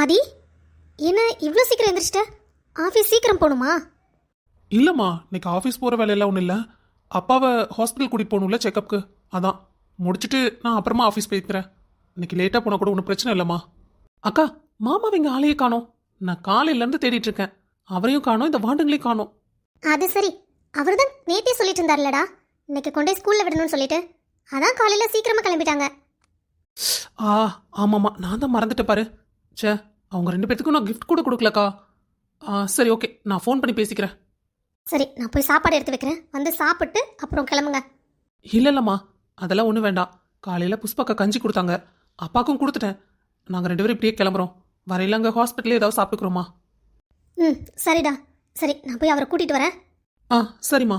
ஆதி என்ன இவ்வளோ சீக்கிரம் எந்திரிச்சிட்ட? ஆஃபீஸ் சீக்கிரம் போகணுமா இல்லைம்மா இன்னைக்கு ஆஃபீஸ் போகிற வேலையெல்லாம் ஒன்றும் இல்லை. அப்பாவை ஹாஸ்பிட்டல் கூட்டிகிட்டு போகணும்ல செக்கப்புக்கு. அதான். முடிச்சுட்டு நான் அப்புறமா ஆஃபீஸ் போய்க்கிறேன். இன்னைக்கு லேட்டாக போனால் கூட ஒன்றும் பிரச்சனை இல்லைம்மா. அக்கா மாமாவை இங்கே ஆளையே காணோம். நான் காலையிலேருந்து தேடிட்டு இருக்கேன். அவரையும் காணோம் இந்த வாண்டுங்களையும் காணோம். அது சரி. அவர் தான் நேத்தே சொல்லிட்டு இருந்தார்லடா. இன்னைக்கு கொண்டு ஸ்கூலில் விடணும்னு சொல்லிட்டு. அதான் காலையில் சீக்கிரமாக கிளம்பிட்டாங்க. ஆ ஆமாம்மா. நான் தான் மறந்துட்டேன் பாரு. ச்சே அவங்க ரெண்டு பேத்துக்கும் நான் கிஃப்ட் கூட கொடுக்கலக்கா. ஆ சரி ஓகே நான் ஃபோன் பண்ணி பேசிக்கிறேன். சரி நான் போய் சாப்பாடு எடுத்து வைக்கிறேன். வந்து சாப்பிட்டு அப்புறம் கிளம்புங்க. இல்லை இல்லைம்மா அதெல்லாம் ஒன்றும் வேண்டாம். காலையில் புஷ்பாக்கா கஞ்சி கொடுத்தாங்க. அப்பாக்கும் கொடுத்துட்டேன். நாங்கள் ரெண்டு பேரும் இப்படியே கிளம்புறோம். வரையில அங்கே ஹாஸ்பிட்டலே ஏதாவது சாப்பிட்டுக்கிறோமா ம் சரிடா. சரி நான் போய் அவரை கூட்டிகிட்டு வரேன். ஆ சரிம்மா.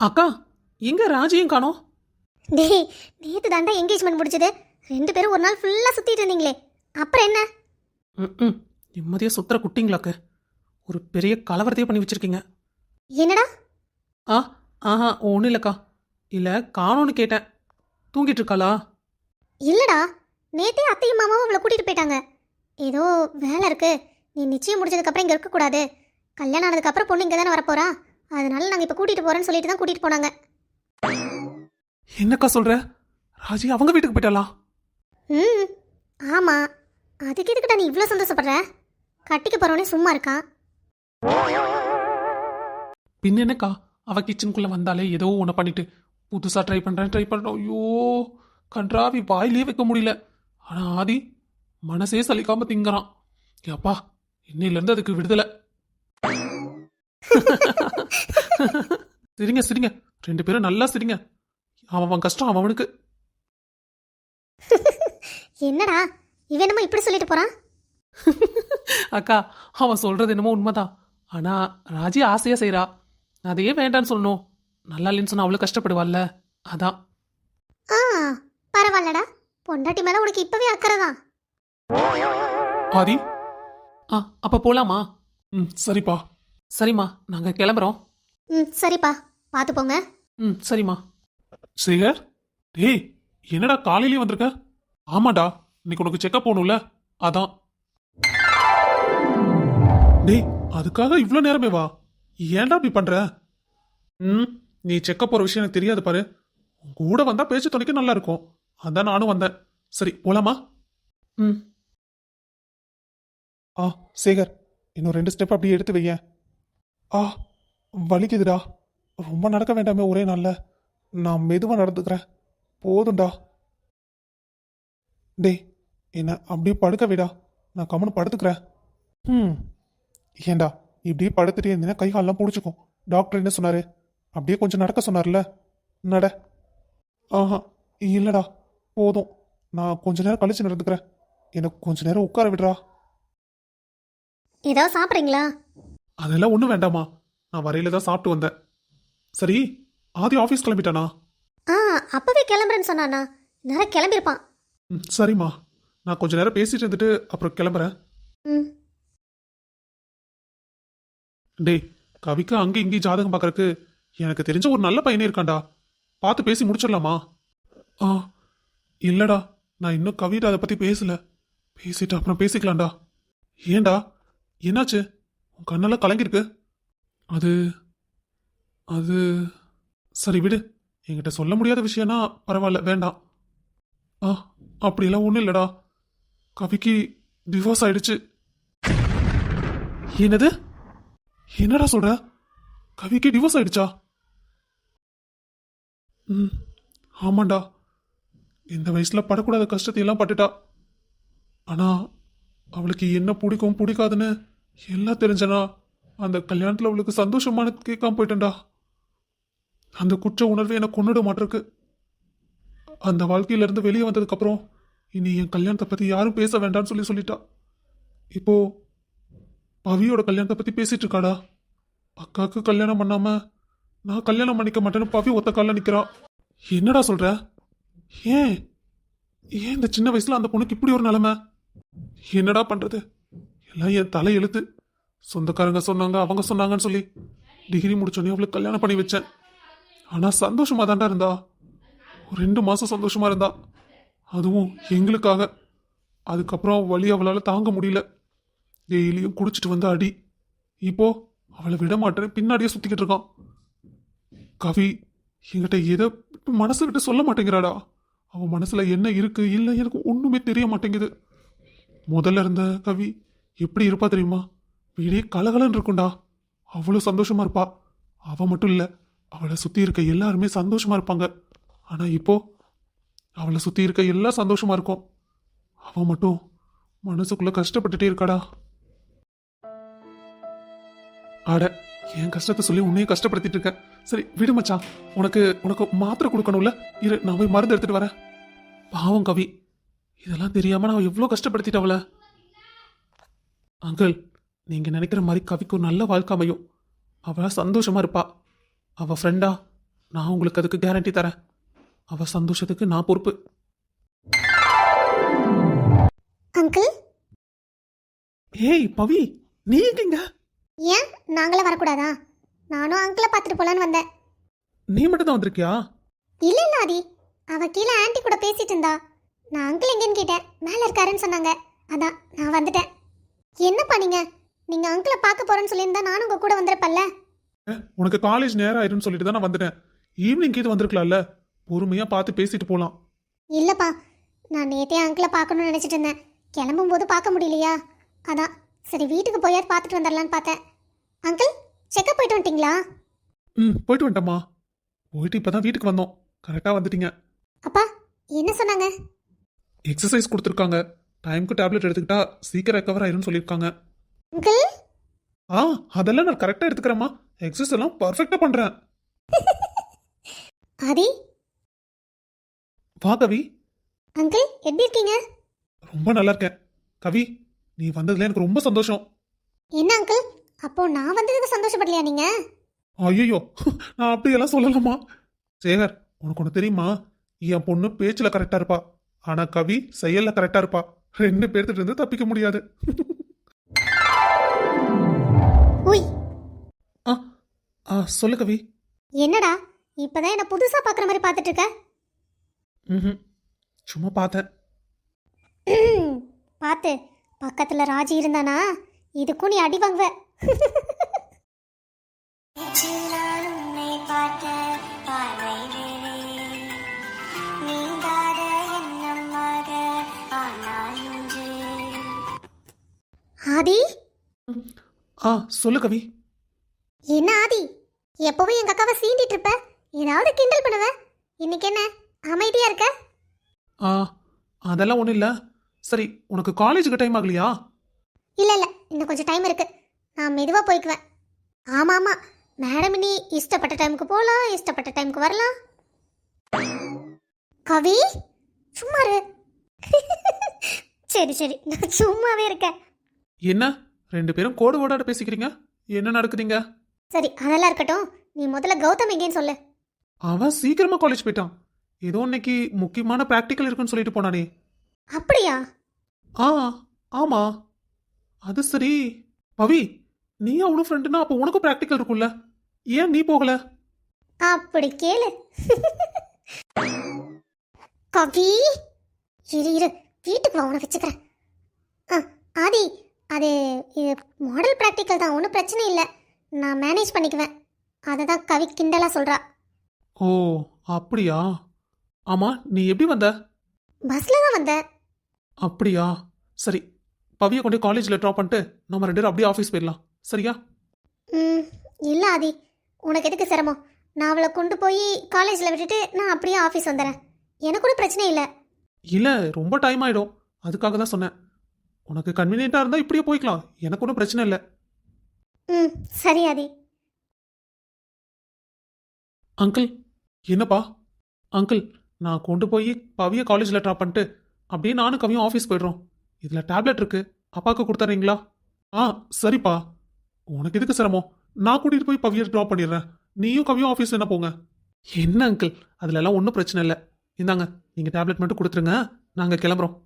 அக்கா எங்க ராஜியும் காணோம்? டேய் நேற்று தாண்டா என்கேஜ்மெண்ட் முடிச்சது ரெண்டு பேரும் ஒரு நாள் ஃபுல்லாக சுற்றிட்டு இருந்தீங்களே. அப்புறம் என்ன? ம் நிம்மதியாக சுத்துற குட்டிங்களாக்கு ஒரு பெரிய கலவரத்தையே பண்ணி வச்சிருக்கீங்க. என்னடா? ஆ ஆஹா ஒன்றும் இல்லைக்கா. இல்லை காணோன்னு கேட்டேன். தூங்கிட்டு இருக்காளா? இல்லடா. நேத்தே அத்தையும் மாமாவும் அவளை கூட்டிட்டு போயிட்டாங்க. ஏதோ வேலை இருக்கு. நீ நிச்சயம் முடிஞ்சதுக்கப்புறம் இங்கே இருக்கக்கூடாது. கல்யாணம் ஆனதுக்கப்புறம் பொண்ணு இங்கே தானே வரப்போறா. அதனால நாங்கள் இப்போ கூட்டிட்டு போறோன்னு சொல்லிட்டு தான் கூட்டிட்டு போனாங்க. என்னக்கா சொல்ற? ராஜி அவங்க வீட்டுக்கு போயிட்டாளா? ம் ஆமாம் அதுக்கு எதுக்குடா நீ இவ்வளோ சந்தோஷப்படுற? கட்டிக்க போறவனே சும்மா இருக்கான் பின்ன என்னக்கா? அவ கிச்சனுக்குள்ள வந்தாலே ஏதோ ஒன்று பண்ணிட்டு புதுசா ட்ரை பண்றேன் ட்ரை பண்றேன். ஐயோ கன்றாவி வாயிலே வைக்க முடியல. ஆனா ஆதி மனசே சலிக்காம திங்கறான். அப்பா இன்னையில இருந்து அதுக்கு விடுதலை. சிரிங்க சிரிங்க. ரெண்டு பேரும் நல்லா சிரிங்க. அவன் அவன் கஷ்டம் அவனுக்கு. என்னடா? இவன் என்னமோ இப்படி சொல்லிட்டு போறான்? அக்கா அவன் சொல்றது என்னமோ உண்மைதான். ஆனா ராஜி ஆசையா செய்றா. அதையே வேண்டான்னு சொல்லணும். நல்லா இல்லைன்னு சொன்னா அவ்வளவு கஷ்டப்படுவாள்ல. அதான். ஆ பரவாயில்லடா. பொண்டாட்டி மேலே உனக்கு இப்போவே அக்கறை தான். ஆதி? ஆ அப்ப போலாமா? ம் சரிப்பா. சரிம்மா நாங்க கிளம்புறோம். ம் சரிப்பா. பார்த்து போங்க. ம் சரிம்மா. சேகர் டேய் என்னடா காலையிலேயே வந்திருக்க? ஆமாடா இன்னைக்கு உனக்கு செக்கப் போகணும்ல? அதான். டேய் அதுக்காக இவ்வளோ நேரமே வா. ஏன்டா இப்படி பண்ற? ம் நீ செக்கப் போற விஷயம் எனக்கு தெரியாது பாரு. கூட வந்தா பேச்சு துணைக்க நல்லா இருக்கும். அதான் நானும் வந்தேன். சரி போலாமா? ம். ஆ சேகர் இன்னும் ரெண்டு ஸ்டெப் அப்படியே எடுத்து வைய ஆ வலிக்குதுடா. ரொம்ப நடக்க வேண்டாமே ஒரே நாளில். நான் மெதுவாக நடந்துக்கிறேன். போதும்டா. டேய் என்ன அப்படியே படுக்க விடா. நான் கம்முன்னு படுத்துக்கிறேன். ம் ஏண்டா இப்படியே படுத்துட்டே இருந்தீங்கன்னா கை காலெல்லாம் பிடிச்சிக்கும். டாக்டர் என்ன சொன்னாரு? அப்படியே கொஞ்சம் நடக்க சொன்னார்ல. நட. ஆஹா இல்லைடா போதும். நான் கொஞ்ச நேரம் கழிச்சு நடந்துக்கிறேன். எனக்கு கொஞ்ச நேரம் உட்கார விடுறா. ஏதாவது சாப்பிட்றீங்களா? அதெல்லாம் ஒன்றும் வேண்டாமா நான் வரையில தான் சாப்பிட்டு வந்தேன். சரி ஆதி ஆஃபீஸ் கிளம்பிட்டானா? ஆ அப்பவே கிளம்புறேன்னு சொன்னானா. நேரம் கிளம்பியிருப்பான். ம், சரிம்மா. நான் கொஞ்ச நேரம் பேசிட்டு இருந்துட்டு அப்புறம் கிளம்புறேன். ம். டேய் கவிக்கு அங்கே இங்கேயும் ஜாதகம் பார்க்கறக்கு எனக்கு தெரிஞ்ச ஒரு நல்ல பையனே இருக்கான்டா. பார்த்து பேசி முடிச்சிடலாமா? ஆ இல்லடா. நான் இன்னும் கவிட்ட அதை பற்றி பேசல. பேசிட்டு அப்புறம் பேசிக்கலாம்டா. ஏன்டா? என்னாச்சு? உன் கண்ணெல்லாம் கலங்கிருக்கு அது அது சரி விடு. என்கிட்ட சொல்ல முடியாத விஷயம்னா பரவாயில்ல வேண்டாம். ஆ அப்படிலாம் ஒன்றும் இல்லைடா. கவிக்கு டிவோர்ஸ் ஆயிடுச்சு. என்னது? என்னடா சொல்ற? கவிக்கு டிவோர்ஸ் ஆயிடுச்சா? ம் ஆமாண்டா. இந்த வயசுல படக்கூடாத கஷ்டத்தையெல்லாம் பட்டுட்டா. ஆனா அவளுக்கு என்ன பிடிக்கும் பிடிக்காதுன்னு எல்லாம் தெரிஞ்சனா அந்த கல்யாணத்துல அவளுக்கு சந்தோஷமானது கேட்காம போயிட்டேன்டா. அந்த குற்ற உணர்வு எனக்கு கொண்டுட மாட்டிருக்கு. அந்த வாழ்க்கையிலேருந்து வெளியே வந்ததுக்கப்புறம் இனி என் கல்யாணத்தை பற்றி யாரும் பேச வேண்டாம்னு சொல்லி சொல்லிட்டா. இப்போ பவியோட கல்யாணத்தை பற்றி பேசிட்டு இருக்காடா. அக்காவுக்கு கல்யாணம் பண்ணாம நான் கல்யாணம் பண்ணிக்க மாட்டேன்னு பவி ஒத்த காலில் நிற்கிறான் என்னடா சொல்ற? ஏன்? ஏன் இந்த சின்ன வயசுல அந்த பொண்ணுக்கு இப்படி ஒரு நிலைமை? என்னடா பண்றது? எல்லாம் என் தலை எழுத்து. சொந்தக்காரங்க சொன்னாங்க அவங்க சொன்னாங்கன்னு சொல்லி டிகிரி முடிச்சோடனே அவளுக்கு கல்யாணம் பண்ணி வச்சேன். ஆனால் சந்தோஷமா தாண்டா இருந்தா. ஒரு ரெண்டு மாதம் சந்தோஷமாக இருந்தா அதுவும் எங்களுக்காக. அதுக்கப்புறம் வழி அவளால் தாங்க முடியல. டெய்லியும் குடிச்சிட்டு வந்து அடி. இப்போ அவளை விட மாட்டேன்னு பின்னாடியே சுற்றிக்கிட்டு இருக்கான். கவி என்கிட்ட எதை மனசை விட்டு சொல்ல மாட்டேங்கிறாடா. அவன் மனசில் என்ன இருக்குது இல்லை எனக்கு ஒன்றுமே தெரிய மாட்டேங்குது. முதல்ல இருந்த கவி எப்படி இருப்பா தெரியுமா? வீடே கலகலன்னு இருக்கும்டா. அவ்வளோ சந்தோஷமாக இருப்பா. அவள் மட்டும் இல்லை அவளை சுற்றி இருக்க எல்லாருமே சந்தோஷமாக இருப்பாங்க. ஆனால் இப்போ அவளை சுற்றி இருக்க எல்லாம் சந்தோஷமாக இருக்கும். அவன் மட்டும் மனசுக்குள்ளே கஷ்டப்பட்டுட்டே இருக்காடா. அட என் கஷ்டத்தை சொல்லி உன்னையும் கஷ்டப்படுத்திட்டு இருக்கேன் சரி விடு மச்சான் உனக்கு உனக்கு மாத்திரை கொடுக்கணும்ல? இரு நான் போய் மருந்து எடுத்துட்டு வரேன். பாவம் கவி. இதெல்லாம் தெரியாம நான் எவ்வளோ கஷ்டப்படுத்திட்டவள அங்கிள் நீங்க நினைக்கிற மாதிரி கவிக்கு ஒரு நல்ல வாழ்க்கை அமையும். அவ சந்தோஷமா இருப்பா. அவள் ஃப்ரெண்டா நான் உங்களுக்கு அதுக்கு கேரண்டி தரேன். அவ சந்தோஷத்துக்கு நான் பொறுப்பு. அங்கிள்? ஏய் பவி நீ எங்கங்க ஏன்? நாங்களே வரக்கூடாதா? நானும் அங்கிளை பார்த்துட்டு போலான்னு வந்தேன். நீ மட்டும் தான் வந்திருக்கியா? இல்ல இல்ல ஆதி. அவ கீழே ஆன்ட்டி கூட பேசிட்டு இருந்தா. நான் அங்கிள் எங்கன்னு கேட்டேன். மேல இருக்காருன்னு சொன்னாங்க. அதான் நான் வந்துட்டேன். என்னப்பா நீங்க? நீங்க அங்கிளை பார்க்க போறேன்னு சொல்லியிருந்தா நானும் உங்க கூட வந்திருப்பல்ல உனக்கு காலேஜ் நேரம் ஆயிரும்னு சொல்லிட்டு தான் நான் வந்துட்டேன். ஈவினிங் இது வந்திருக்கலாம்ல. பொறுமையா பார்த்து பேசிட்டு போலாம். இல்லப்பா நான் நேத்தே அங்கிளை பார்க்கணும்னு நினைச்சிட்டு இருந்தேன். கிளம்பும் போது பார்க்க முடியலையா? அதான் சரி வீட்டுக்கு போயாவது பார்த்துட்டு வந்துடலான்னு பார்த்தேன். அங்கிள் செக்கப் போயிட்டு வந்துட்டீங்களா? ம் போயிட்டு வந்துட்டம்மா. போயிட்டு இப்பதான் வீட்டுக்கு வந்தோம். கரெக்டாக வந்துட்டீங்க. அப்பா என்ன சொன்னாங்க? எக்ஸசைஸ் கொடுத்துருக்காங்க. டைம்க்கு டேப்லெட் எடுத்துக்கிட்டா சீக்கிரம் ரெக்கவர் ஆயிரும்னு சொல்லியிருக்காங்க. அங்கிள் ஆ அதெல்லாம் நான் கரெக்டாக எடுத்துக்கிறேம்மா. எக்ஸசைஸ் எல்லாம் பர்ஃபெக்டாக பண்ணுறேன் ஆதி வா கவி. அங்கிள் எப்படி இருக்கீங்க? ரொம்ப நல்லா இருக்கேன். கவி நீ வந்ததுல எனக்கு ரொம்ப சந்தோஷம். என்ன அங்கிள்? அப்போ நான் வந்ததுக்கு சந்தோஷப்படலையா நீங்க? ஐயோ நான் அப்படியெல்லாம் சொல்லலாமா சேகர் உனக்கு ஒன்று தெரியுமா? என் பொண்ணு பேச்சில் கரெக்டாக இருப்பா. ஆனால் கவி செயலில் கரெக்டாக இருப்பா. ரெண்டு பேர்த்துட்டு இருந்து தப்பிக்க முடியாது. உய். ஆ ஆ சொல்லு கவி. என்னடா இப்பதான் என்ன புதுசா பாக்குற மாதிரி பார்த்துட்டு இருக்க? ம் சும்மா பார்த்தேன். பார்த்து பக்கத்துல ராஜி இருந்தானா? இதுக்கும் நீ அடி வாங்குவ. ஆதி? ஆ சொல்லு கவி. என்ன ஆதி? எப்பவும் எங்க அக்காவை சீண்டிட்டு இருப்ப? ஏதாவது கிண்டல் பண்ணுவ? இன்னைக்கு என்ன? அமைதியா இருக்க? ஆ அதெல்லாம் ஒன்றும் இல்லை. சரி உனக்கு காலேஜுக்கு டைம் ஆகலையா? இல்ல இல்ல. இன்னும் கொஞ்சம் டைம் இருக்கு. நான் மெதுவா போய்க்குவேன். ஆமா ஆமா. மேடம் நீ இஷ்டப்பட்ட டைமுக்கு போகலாம் இஷ்டப்பட்ட டைமுக்கு வரலாம். கவி சும்மா இரு. சரி சரி. நான் சும்மாவே இருக்கேன். என்ன? ரெண்டு பேரும் கோடு ஓடாட பேசிக்கிறீங்க? என்ன நடக்குதுங்க? சரி அதெல்லாம் இருக்கட்டும். நீ முதல்ல கௌதம் எங்கேன்னு சொல்லு. அவன் சீக்கிரமா காலேஜ் போயிட்டான். ஏதோ இன்னைக்கு முக்கியமான ப்ராக்டிக்கல் இருக்குன்னு சொல்லிட்டு போனானே. அப்படியா? ஆ ஆமா. அது சரி. பவி நீ அவனும் ஃப்ரெண்டுனா அப்போ உனக்கும் ப்ராக்டிக்கல் இருக்கும்ல. ஏன் நீ போகல? அப்படி கேளு. கவி இரு இரு. வீட்டுக்கு வா உன வச்சுக்கிறேன். ஆ ஆதி அது இது மாடல் ப்ராக்டிக்கல் தான். ஒன்றும் பிரச்சனை இல்லை. நான் மேனேஜ் பண்ணிக்குவேன். அதை தான் கவி கிண்டலாக சொல்கிறா ஓ அப்படியா? ஆமா நீ எப்படி வந்த? பஸ்ஸில் தான் வந்தேன் அப்படியா? சரி பவியை கொண்டு காலேஜில் ட்ராப் பண்ணிட்டு நம்ம ரெண்டு பேரும் அப்படியே ஆஃபீஸ் போயிடலாம். சரியா? ம் இல்லை ஆதி. உனக்கு எதுக்கு சிரமம்? நான் அவளை கொண்டு போய் காலேஜில் விட்டுட்டு நான் அப்படியே ஆஃபீஸ் வந்துடுறேன் எனக்கு கூட பிரச்சனை இல்லை. இல்லை ரொம்ப டைம் ஆயிடும். அதுக்காக தான் சொன்னேன். உனக்கு கன்வீனியண்ட்டாக இருந்தால் இப்படியே போய்க்கலாம். எனக்கு ஒன்றும் பிரச்சனை இல்லை. ம் சரி ஆதி. அங்கிள் என்னப்பா? அங்கிள் நான் கொண்டு போய் பவியை காலேஜில் ட்ராப் பண்ணிட்டு அப்படியே நானும் கவியும் ஆஃபீஸ் போயிடுறோம். இதில் டேப்லெட் இருக்கு. அப்பாவுக்கு கொடுத்துறீங்களா? ஆ சரிப்பா. உனக்கு எதுக்கு சிரமம்? நான் கூட்டிகிட்டு போய் பவியை ட்ராப் பண்ணிடுறேன். நீயும் கவியும் ஆஃபீஸ் என்ன போங்க. என்ன அங்கிள் அதுலலாம் ஒன்றும் பிரச்சனை இல்லை. இந்தாங்க நீங்கள் டேப்லெட் மட்டும் கொடுத்துருங்க. நாங்கள் கிளம்புறோம்.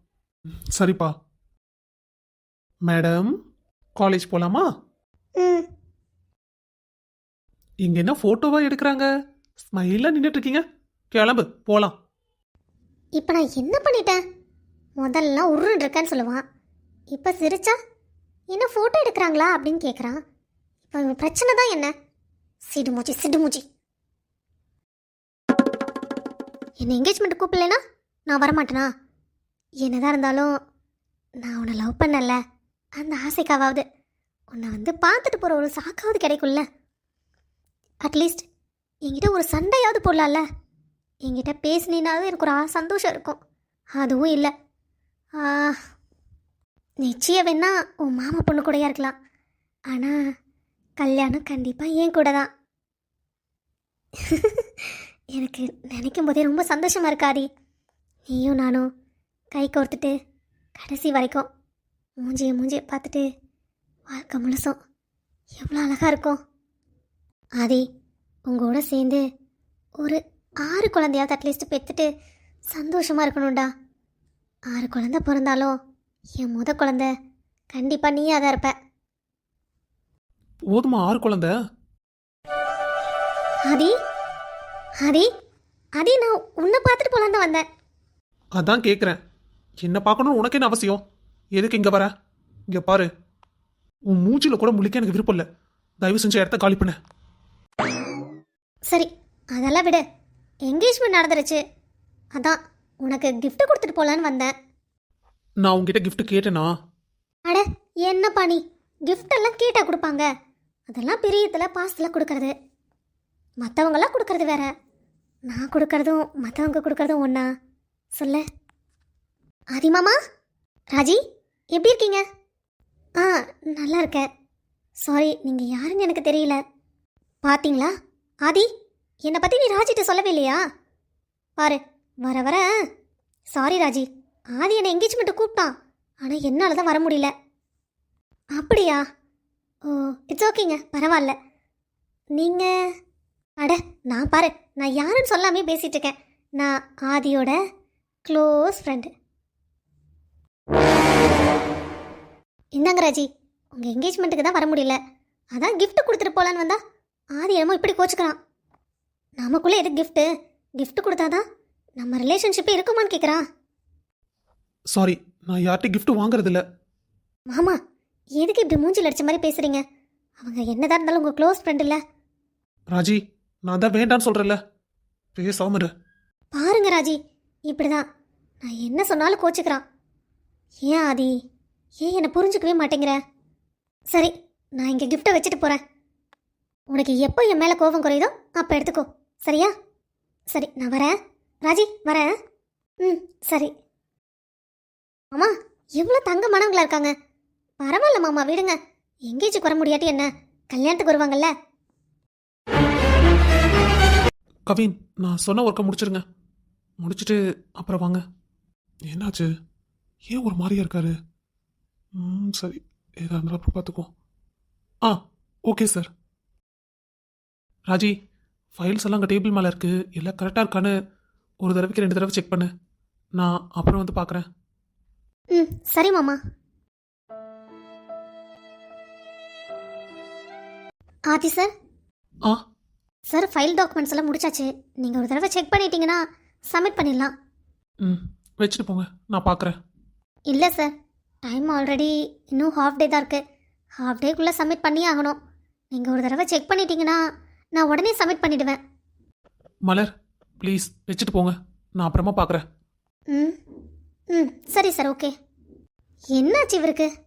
சரிப்பா. மேடம் காலேஜ் போகலாமா இங்க என்ன போட்டோவா எடுக்கிறாங்க? ஸ்மைலா நின்றுட்டு இருக்கீங்க. கிளம்பு போலாம். இப்போ நான் என்ன பண்ணிட்டேன்? முதல்ல உருன்னு இருக்கேன்னு சொல்லுவான். இப்போ சிரிச்சா என்ன ஃபோட்டோ எடுக்கிறாங்களா? அப்படின்னு கேட்குறான் இப்போ இவன் பிரச்சனை தான் என்ன? சிடுமூச்சி சிடுமூச்சி என்னை என்கேஜ்மெண்ட் கூப்பிடலனா நான் வரமாட்டேனா? என்னதான் இருந்தாலும் நான் உன்னை லவ் பண்ணல. அந்த ஆசைக்காவது உன்னை வந்து பார்த்துட்டு போகிற ஒரு சாக்காவது கிடைக்கும்ல. அட்லீஸ்ட் என்கிட்ட ஒரு சண்டையாவது போடலாம்ல. என்கிட்ட பேசினாவது எனக்கு ஒரு சந்தோஷம் இருக்கும். அதுவும் இல்லை. நிச்சயம் வேணா உன் மாமா பொண்ணு கூடயா இருக்கலாம். ஆனால் கல்யாணம் கண்டிப்பாக என் கூட தான். எனக்கு நினைக்கும் போதே ரொம்ப சந்தோஷமாக இருக்காதி நீயும் நானும் கை கோர்த்துட்டு கடைசி வரைக்கும் மூஞ்சிய மூஞ்சிய பார்த்துட்டு வாழ்க்கை முழுசும் எவ்வளோ அழகாக இருக்கும். ஆதி உங்களோட சேர்ந்து ஒரு ஆறு குழந்தையாவது அட்லீஸ்ட் பெற்றுட்டு சந்தோஷமாக இருக்கணும்டா. ஆறு குழந்தை பிறந்தாலும் என் முத குழந்தை கண்டிப்பாக நீயாக தான் இருப்ப. போதுமா ஆறு குழந்தை? ஆதி ஆதி ஆதி நான் உன்னை பார்த்துட்டு போலான்னு தான் வந்தேன். அதான் கேட்குறேன் என்ன பார்க்கணும் உனக்கு என்ன அவசியம்? எதுக்கு இங்கே வர? இங்கே பாரு. உன் மூஞ்சில கூட முழிக்க எனக்கு விருப்பம் இல்லை. தயவு செஞ்ச இடத்த காலி பண்ண. சரி அதெல்லாம் விடு. என்கேஜ்மெண்ட் நடந்துருச்சு. அதான் உனக்கு gift கொடுத்துட்டு போலான்னு வந்தேன். நான் உங்ககிட்ட gift கேட்டேனா? அட என்னப்பா நீ? gift எல்லாம் கேட்டா கொடுப்பாங்க. அதெல்லாம் பிரியத்தில் பாசத்தில் கொடுக்கறது. மற்றவங்களாம் கொடுக்கறது வேற. நான் கொடுக்கறதும் மற்றவங்க கொடுக்கறதும் ஒன்றா சொல்லு. ஆதி மாமா? ராஜி எப்படி இருக்கீங்க? ஆ நல்லா இருக்கேன். சாரி நீங்கள் யாருன்னு எனக்கு தெரியல. பாத்தீங்களா? ஆதி? என்னை பற்றி நீ ராஜிட்ட சொல்லவே இல்லையா? பாரு வர வர. சாரி ராஜி. ஆதி என்னை எங்கேஜ்மெண்ட்டு கூப்பிட்டான். ஆனால் என்னால் தான் வர முடியல. அப்படியா? ஓ இட்ஸ் ஓகேங்க பரவாயில்ல. நீங்கள் அட நான் பாரு நான் யாருன்னு சொல்லாமே பேசிகிட்டு இருக்கேன். நான் ஆதியோட க்ளோஸ் ஃப்ரெண்டு இந்தாங்க ராஜி உங்கள் என்கேஜ்மெண்ட்டுக்கு தான் வர முடியல. அதான் கிஃப்ட் கொடுத்துட்டு போகலான்னு வந்தா ஆதி என்னமோ இப்படி கோச்சுக்கிறான். நமக்குள்ளே எது கிஃப்ட்டு gift கொடுத்தாதான் நம்ம ரிலேஷன்ஷிப்பே இருக்குமான்னு கேட்குறான் சாரி நான் யார்கிட்ட gift வாங்குறது இல்ல மாமா எதுக்கு இப்படி மூஞ்சில் அடிச்ச மாதிரி பேசுறீங்க? அவங்க என்னதான் இருந்தாலும் உங்க க்ளோஸ் ஃப்ரெண்ட் இல்ல. ராஜி நான் தான் வேண்டான்னு சொல்கிறேன்ல பேசாம இரு. பாருங்க ராஜி இப்படிதான். நான் என்ன சொன்னாலும் கோச்சுக்கிறான். ஏன் ஆதி? ஏன் என்னை புரிஞ்சுக்கவே மாட்டேங்கிற? சரி நான் இங்கே கிஃப்ட்டை வச்சுட்டு போகிறேன் உனக்கு எப்போ என் மேலே கோபம் குறையுதோ அப்போ எடுத்துக்கோ. சரியா? சரி நான் வரேன். ராஜி வரேன். ம் சரி. மாமா எவ்வளோ தங்க மனவங்களா இருக்காங்க? பரவாயில்ல மாமா விடுங்க. எங்கேஜுக்கு வர முடியாட்டி என்ன? கல்யாணத்துக்கு வருவாங்கல்ல? கவின் நான் சொன்ன ஒர்க்கை முடிச்சிருங்க. முடிச்சுட்டு அப்புறம் வாங்க. என்னாச்சு? ஏன் ஒரு மாதிரியா இருக்காரு? ம் சரி. ஏதா இருந்தாலும் அப்புறம் பார்த்துக்குவோம். ஆ ஓகே சார். ராஜி ஃபைல்ஸ் எல்லாம் அங்கே டேபிள் மேலே இருக்குது எல்லாம் கரெக்டாக இருக்கான்னு ஒரு தடவைக்கு ரெண்டு தடவை செக் பண்ணு. நான் அப்புறம் வந்து பார்க்குறேன். ம் சரி மாமா. ஆதி சார் ஆ? சார் ஃபைல் டாக்குமெண்ட்ஸ் எல்லாம் முடிச்சாச்சு. நீங்கள் ஒரு தடவை செக் பண்ணிட்டீங்கன்னா சப்மிட் பண்ணிடலாம். ம் வச்சுட்டு போங்க. நான் பார்க்குறேன். இல்லை சார் டைம் ஆல்ரெடி இன்னும் ஹாஃப் டே தான் இருக்குது ஹாஃப் டேக்குள்ளே சப்மிட் பண்ணியே ஆகணும். நீங்கள் ஒரு தடவை செக் பண்ணிட்டீங்கன்னா நான் உடனே சப்மிட் பண்ணிடுவேன். மலர் ப்ளீஸ் வச்சுட்டு போங்க. நான் அப்புறமா பார்க்குறேன் ம் ம் சரி சார் ஓகே என்னாச்சு இவருக்கு?